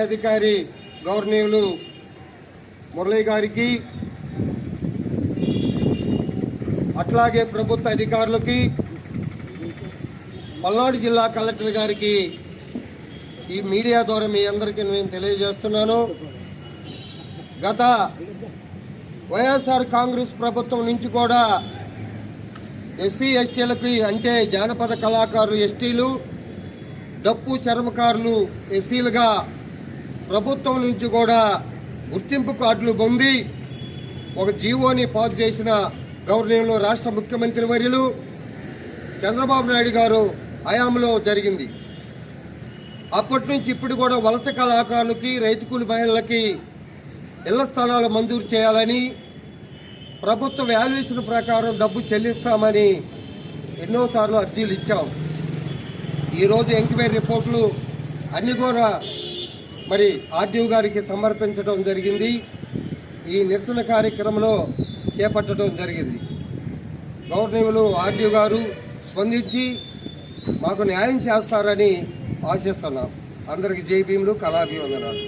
అధికారి గవర్నీయులు మురళీ గారికి అట్లాగే ప్రభుత్వ అధికారులకి పల్నాడు జిల్లా కలెక్టర్ గారికి ఈ మీడియా ద్వారా మీ అందరికీ నేను తెలియజేస్తున్నాను. గత వైఎస్ఆర్ కాంగ్రెస్ ప్రభుత్వం నుంచి కూడా ఎస్సీ ఎస్టీలకి అంటే జానపద కళాకారులు ఎస్టీలు డప్పు చర్మకారులు ఎస్సీలుగా ప్రభుత్వం నుంచి కూడా గుర్తింపు కార్డులు పొంది ఒక జీవోని పాస్ చేసిన గౌరవనీయులు రాష్ట్ర ముఖ్యమంత్రి వర్యులు చంద్రబాబు నాయుడు గారు హయాంలో జరిగింది. అప్పటి నుంచి ఇప్పుడు కూడా వలస కళాకారులకి రైతు కూలి మహిళలకి ఇళ్ళ స్థలాలు మంజూరు చేయాలని ప్రభుత్వ వాల్యుయేషన్ ప్రకారం డబ్బు చెల్లిస్తామని ఎన్నోసార్లు అర్జీలు ఇచ్చాం. ఈరోజు ఎంక్వైరీ రిపోర్ట్లు అన్నీ కూడా మరి ఆర్డీఓ గారికి సమర్పించడం జరిగింది. ఈ నిరసన కార్యక్రమంలో చేపట్టడం జరిగింది. గవర్నీయులు ఆర్డీఓ గారు స్పందించి మాకు న్యాయం చేస్తారని ఆశిస్తున్నాం. అందరికీ జై భీములు కళాభివందనాలు.